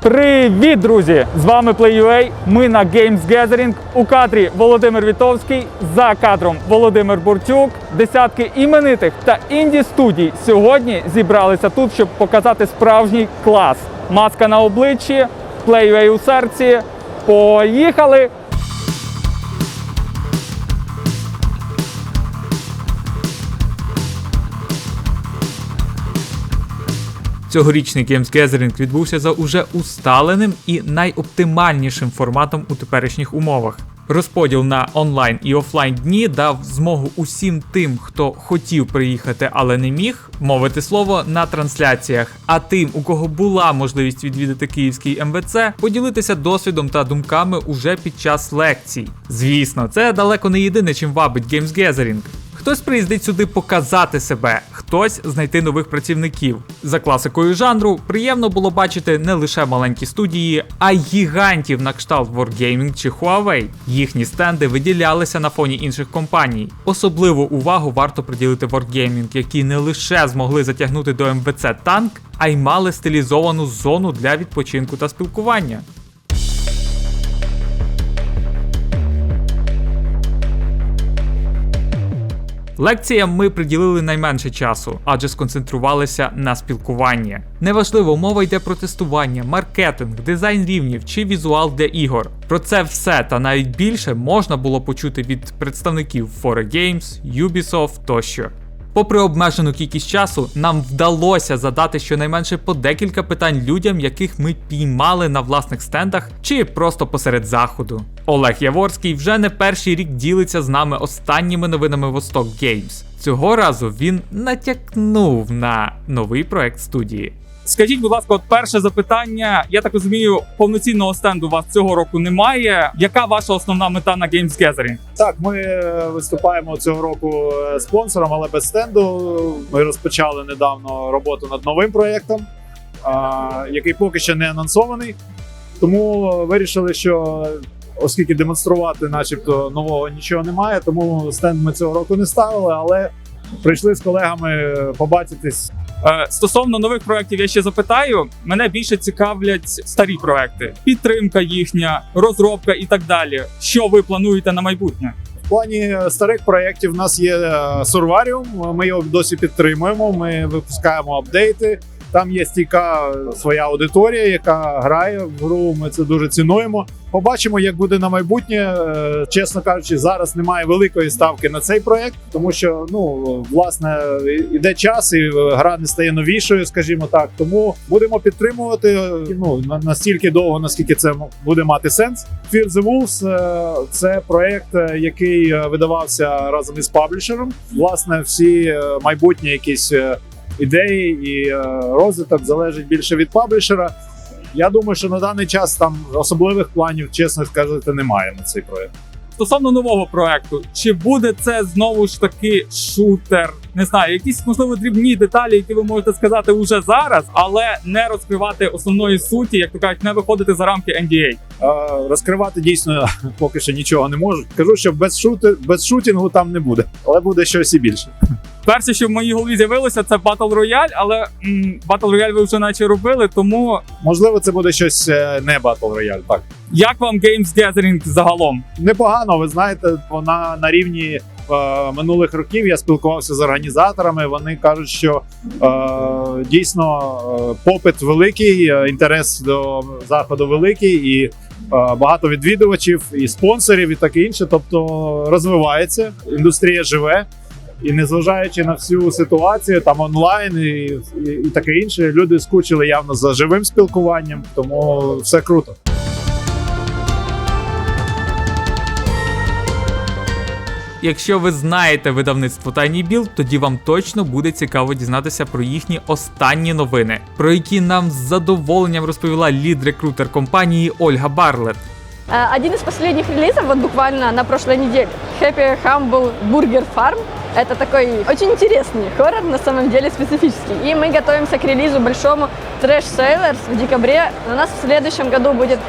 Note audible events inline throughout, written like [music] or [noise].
Привіт, друзі! З вами PlayUA. Ми на Games Gathering. У кадрі Володимир Вітовський, за кадром Володимир Буртюк. Десятки іменитих та інді студій сьогодні зібралися тут, щоб показати справжній клас. Маска на обличчі, PlayUA у серці. Поїхали! Цьогорічний Games Gathering відбувся за уже усталеним і найоптимальнішим форматом у теперішніх умовах. Розподіл на онлайн і офлайн дні дав змогу усім тим, хто хотів приїхати, але не міг, мовити слово на трансляціях. А тим, у кого була можливість відвідати київський МВЦ, поділитися досвідом та думками уже під час лекцій. Звісно, це далеко не єдине, чим вабить Games Gathering. Хтось приїздить сюди показати себе, хтось знайти нових працівників. За класикою жанру приємно було бачити не лише маленькі студії, а й гігантів на кшталт Wargaming чи Huawei. Їхні стенди виділялися на фоні інших компаній. Особливу увагу варто приділити Wargaming, які не лише змогли затягнути до МВЦ танк, а й мали стилізовану зону для відпочинку та спілкування. Лекціям ми приділили найменше часу, адже сконцентрувалися на спілкуванні. Неважливо, мова йде про тестування, маркетинг, дизайн рівнів чи візуал для ігор. Про це все та навіть більше можна було почути від представників 4 Games, Ubisoft тощо. Попри обмежену кількість часу, нам вдалося задати щонайменше по декілька питань людям, яких ми піймали на власних стендах чи просто посеред заходу. Олег Яворський вже не перший рік ділиться з нами останніми новинами Восток Games. Цього разу він натякнув на новий проект студії. Скажіть, будь ласка, от перше запитання. Я так розумію, повноцінного стенду у вас цього року немає. Яка ваша основна мета на Games Gathering? Так, ми е, виступаємо цього року е, спонсором, але без стенду. Ми розпочали недавно роботу над новим проєктом, який поки що не анонсований. Тому вирішили, що оскільки демонструвати, начебто, нового нічого немає, тому стенд ми цього року не ставили, але прийшли з колегами побачитись. Е, Стосовно нових проєктів, я ще запитаю. Мене більше цікавлять старі проекти, підтримка їхня, розробка і так далі. Що ви плануєте на майбутнє? В плані старих проєктів у нас є е, Сурваріум. Ми його досі підтримуємо. Ми випускаємо апдейти. Там є стійка своя аудиторія, яка грає в гру. Ми це дуже цінуємо. Побачимо, як буде на майбутнє. Е, Чесно кажучи, зараз немає великої ставки на цей проект, тому що ну власне іде час, і гра не стає новішою, скажімо так. Тому будемо підтримувати ну на- настільки довго, наскільки це буде мати сенс. Fear the Wolves е, – це проект, е, який е, видавався разом із паблішером. Власне, всі е, майбутні якісь е, ідеї і е, розвиток залежить більше від паблішера. Я думаю, що на даний час там особливих планів, чесно сказати, немає на цей проект. Стосовно нового проекту, чи буде це знову ж таки шутер? Не знаю, якісь можливо дрібні деталі, які ви можете сказати уже зараз, але не розкривати основної суті, як то кажуть, не виходити за рамки NDA. Розкривати дійсно [laughs] поки що нічого не можу. Кажу, що без шути, без шутінгу там не буде, але буде щось і більше. Перше, що в моїй голові з'явилося, це Battle Royale, але Battle Royale ви вже наче робили. Тому Можливо, це буде щось е, не Battle Royale. Так як вам Games Gathering загалом? непогано. Ви знаєте, вона на рівні е, минулих років. Я спілкувався з організаторами. Вони кажуть, що е, дійсно е, попит великий, інтерес до заходу великий і. Е, Багато відвідувачів і спонсорів, і таке інше. Тобто розвивається, індустрія живе, і незважаючи на всю ситуацію, там онлайн і, і, і таке інше, люди скучили явно за живим спілкуванням, тому все круто. Якщо ви знаєте видавництво Tiny Build, тоді вам точно буде цікаво дізнатися про їхні останні новини, про які нам з задоволенням розповіла лід-рекрутер компанії Ольга Барлет. Э, Один из последних релизов, вот буквально на прошлой неделе, Happy Humble Burger Farm. Это такой очень интересный хоррор, на самом деле специфический. И мы готовимся к релизу большому Trash Sailors в декабре. У нас в следующем году будет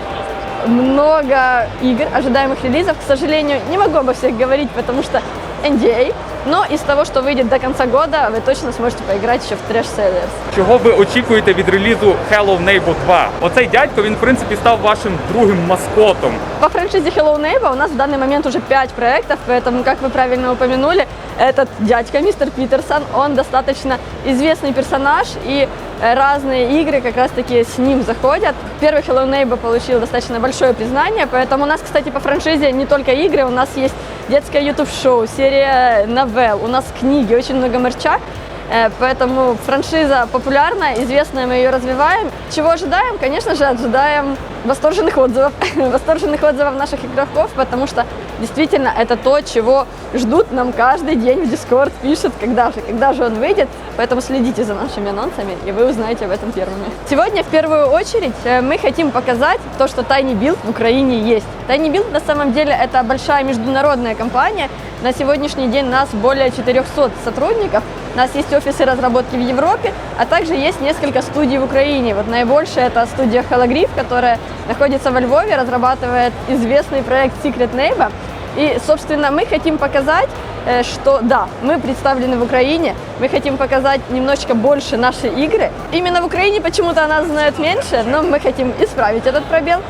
много игр, ожидаемых релизов. К сожалению, не могу обо всех говорить, потому что NDA. Но из того, что выйдет до конца года, вы точно сможете поиграть еще в Trash Sailors. Чого ви очікуєте від релізу Hello Neighbor 2? Оцей дядько він в принципі став вашим другим маскотом. По франшизе Hello Neighbor у нас в данный момент уже 5 проектов, поэтому, как вы правильно упомянули, этот дядька, мистер Питерсон, он достаточно известный персонаж, и э, разные игры как раз-таки с ним заходят. Первый Hello Neighbor получил достаточно большое признание, поэтому у нас, кстати, по франшизе не только игры, у нас есть детское YouTube-шоу, серия новелл, у нас книги, очень много мерча. Э, Поэтому франшиза популярна, известная, мы ее развиваем. Чего ожидаем? Конечно же, ожидаем восторженных отзывов. [laughs] восторженных отзывов наших игроков, потому что действительно это то, чего ждут нам каждый день в Discord, пишут, когда же, когда же он выйдет. Поэтому следите за нашими анонсами, и вы узнаете об этом первыми. Сегодня в первую очередь э, мы хотим показать то, что Tiny Build в Украине есть. Tiny Build на самом деле это большая международная компания. На сегодняшний день нас более 400 сотрудников. У нас есть офисы разработки в Европе, а также есть несколько студий в Украине. Вот наибольшая это студия Holograph, которая находится во Львове, разрабатывает известный проект Secret Neighbor. И, собственно, мы хотим показать, э, что да, мы представлены в Украине, мы хотим показать немножечко больше наши игры. Именно в Украине почему-то о нас знают меньше, но мы хотим исправить этот пробел.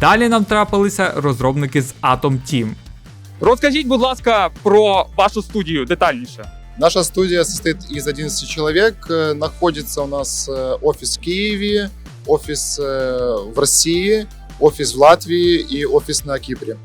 Далі нам трапилися розробники з Atom Team. Розкажіть, будь ласка, про вашу студію детальніше. Наша студия состоит из 11 человек. Э, Находится у нас э, офис в Киеве, офис э, в России, офис в Латвии и офис на Кипре.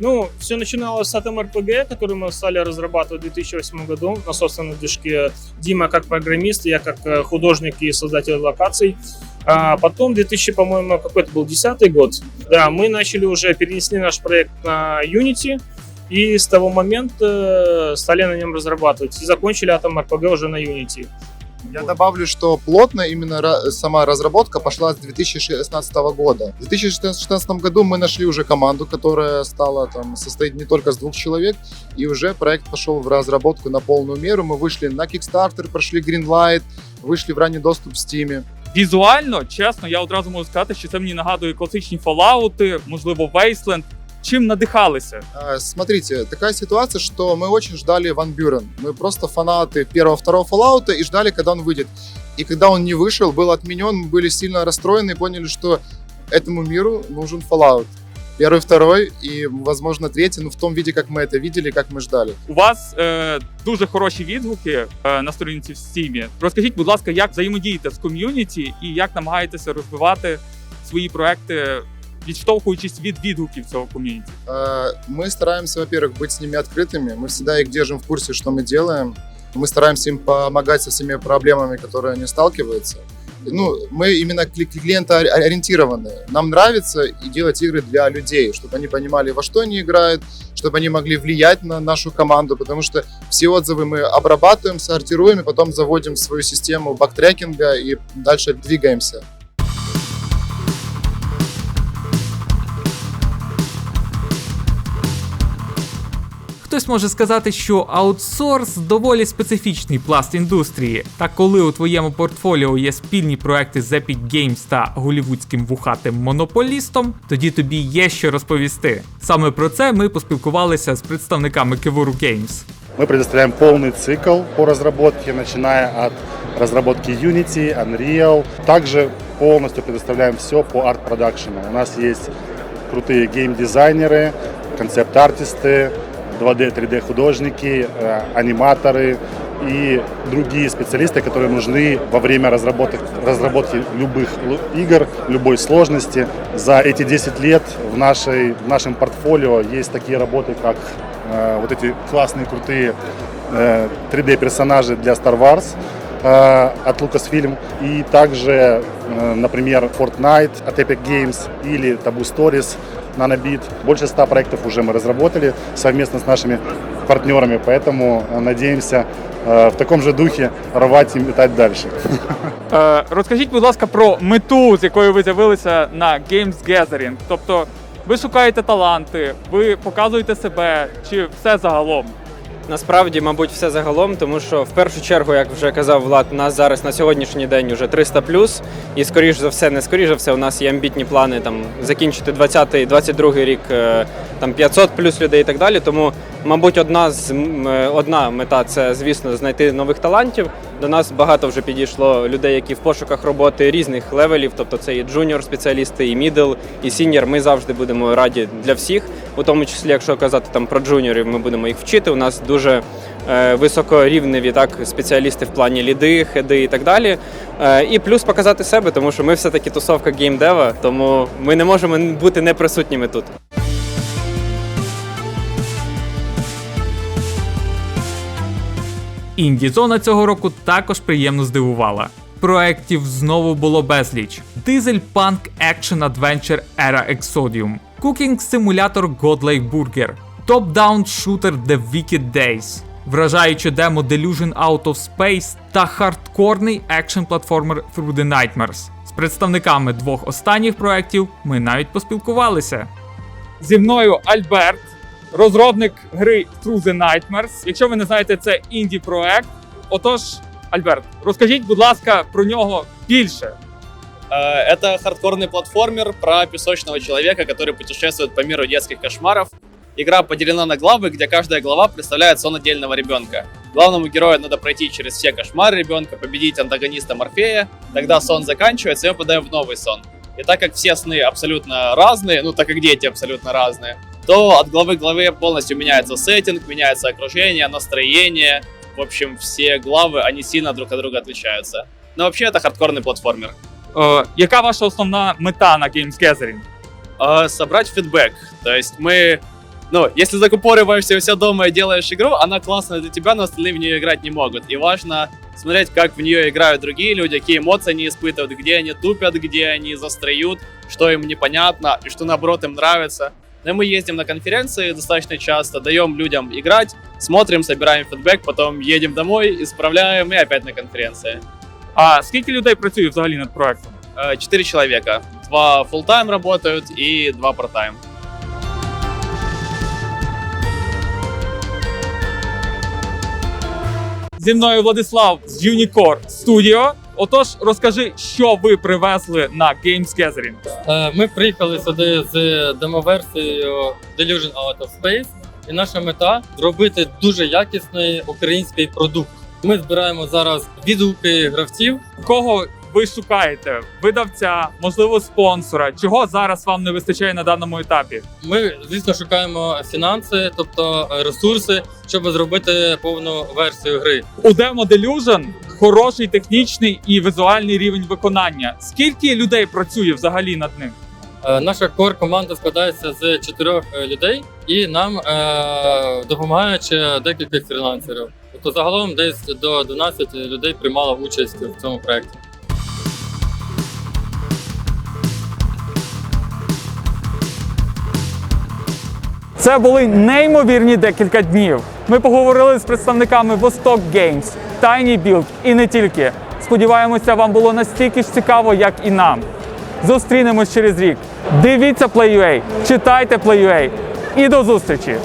Ну, все начиналось с Atom RPG, который мы стали разрабатывать в 2008 году на собственном движке. Дима как программист, я как э, художник и создатель локаций. А потом 2000, по-моему, какой-то был 10 год. Да, мы начали уже перенесли наш проект на Unity. И с того момента э, стали на нем разрабатывать. И закончили Atom RPG уже на Unity. Я добавлю, что плотно именно сама разработка пошла с 2016 года. В 2016 году мы нашли уже команду, которая стала там состоит не только с двух человек, и уже проект пошел в разработку на полную меру. Мы вышли на Kickstarter, прошли Greenlight, вышли в ранний доступ в Steam. Візуально, чесно, я одразу можу сказати, що це мені нагадує класичні Fallout, можливо, Wasteland. Чим надихалися? А, Смотрите, такая ситуация, что мы очень ждали Ван Бюрен. Мы просто фанаты первого-второго Fallout и ждали, когда он выйдет. И когда он не вышел, был отменен, мы были сильно расстроены и поняли, что этому миру нужен Fallout. Первый, второй и, возможно, третий, но в том виде, как мы это видели, как мы ждали. У вас е, дуже хороші відгуки е, на сторінці в Steam. Розкажіть, будь ласка, як взаємодієте з ком'юніті і як намагаєтеся розвивати свої проекти, відштовхуючись від відгуків цього ком'юніті? А, Мы стараемся, во-первых, быть с ними открытыми. Мы всегда их держим в курсе, что мы делаем. Мы стараемся им помогать со всеми проблемами, которые они сталкиваются. Ну, мы именно кли- клиентоориентированы. Нам нравится и делать игры для людей, чтобы они понимали, во что они играют, чтобы они могли влиять на нашу команду, потому что все отзывы мы обрабатываем, сортируем и потом заводим в свою систему бактрекинга и дальше двигаемся. Хтось може сказати, що аутсорс доволі специфічний пласт індустрії. Та коли у твоєму портфоліо є спільні проекти з Epic Games та голівудським вухатим монополістом, тоді тобі є що розповісти. Саме про це ми поспілкувалися з представниками Kevuru Games. Мы предоставляем полный цикл по разработке, начиная от разработки Unity, Unreal. Также полностью предоставляем все по арт-продакшену. У нас есть крутые гейм-дизайнеры, концепт-артисты, 2D, 3D художники, э, аниматоры и другие специалисты, которые нужны во время разработки, разработки любых игр, любой сложности. За эти 10 лет в, нашей, в нашем портфолио есть такие работы, как э, вот эти классные, крутые э, 3D-персонажи для Star Wars э, от Lucasfilm. И также, э, например, Fortnite от Epic Games или Taboo Stories Nanobit. Больше 100 проектов уже мы разработали совместно с нашими партнерами, поэтому э, надеемся э, в таком же духе рвать и метать дальше. Е, розкажіть, будь ласка, про мету, з якою ви з'явилися на Games Gathering. Тобто, ви шукаєте таланти, ви показуєте себе, чи все загалом? Насправді, мабуть, все загалом, тому що в першу чергу, як вже казав Влад, у нас зараз на сьогоднішній день вже 300 плюс, і скоріш за все, не скоріш за все, у нас є амбітні плани там закінчити 20-й, 22-й рік е, там 500 плюс людей і так далі. Тому, мабуть, одна з е, одна мета це, звісно, знайти нових талантів. До нас багато вже підійшло людей, які в пошуках роботи різних левелів, тобто це і джуніор спеціалісти, і мідл, і сіньор. Ми завжди будемо раді для всіх, у тому числі, якщо казати там про джуніорів, ми будемо їх вчити. У нас дуже е, високорівневі так спеціалісти в плані ліди, хеди і так далі. Е, і плюс показати себе, тому що ми все-таки тусовка геймдева, тому ми не можемо бути неприсутніми тут. Інді-зона цього року також приємно здивувала. Проєктів знову було безліч: Дизель Punk Action Adventure Era Exodium, Simulator Godlike Burger, Top-Down Shooter The Wicked Days, вражаюче демо Delusion Out of Space та хардкорний екшн платформер Through the Nightmares. З представниками двох останніх проєктів ми навіть поспілкувалися. Зі мною Альберт, розробник гри Through the Nightmares. Якщо ви не знаєте, це інді проект. Отож, Альберт, розкажіть, будь ласка, про нього більше. Э, Это хардкорный платформер про песочного человека, который путешествует по миру детских кошмаров. Игра поделена на главы, где каждая глава представляет сон отдельного ребенка. Главному герою надо пройти через все кошмары ребенка, победить антагониста Морфея, тогда сон заканчивается, и мы попадаем в новый сон. И так как все сны абсолютно разные, ну так как дети абсолютно разные, то от главы к главе полностью меняется сеттинг, меняется окружение, настроение. В общем, все главы, они сильно друг от друга отличаются. Но вообще это хардкорный платформер. Е, яка ваша основна мета на Games Gathering? э, собрать фидбэк. То есть мы, ну, если закупориваешься у себя дома и делаешь игру, она классная для тебя, но остальные в нее играть не могут. И важно смотреть, как в нее играют другие люди, какие эмоции они испытывают, где они тупят, где они застреют, что им непонятно и что наоборот им нравится. Ну и мы ездим на конференции достаточно часто, даем людям играть, смотрим, собираем фидбэк, потом едем домой, исправляем и опять на конференции. А скільки людей працює взагалі над проектом? Э, Четыре человека. Два full-time работают и два part-time. Зі мною Владислав з Unicore Studio. Отож, розкажи, що ви привезли на Games Gathering. Е, Ми приїхали сюди з демоверсією Delusion Out of Space, і наша мета зробити дуже якісний український продукт. Ми збираємо зараз відгуки гравців. Кого ви шукаєте? Видавця, можливо, спонсора? Чого зараз вам не вистачає на даному етапі? Ми, звісно, шукаємо фінанси, тобто е, ресурси, щоб зробити повну версію гри. У Demo Delusion хороший технічний і візуальний рівень виконання. Скільки людей працює взагалі над ним? Е, Наша кор команда складається з чотирьох е, людей, і нам е, допомагають ще декілька фрілансерів. Тобто загалом десь до 12 людей приймало участь в цьому проєкті. Це були неймовірні декілька днів. Ми поговорили з представниками Восток Games, Tiny Build і не тільки. Сподіваємося, вам було настільки ж цікаво, як і нам. Зустрінемось через рік. Дивіться Play.ua, читайте Play.ua і до зустрічі!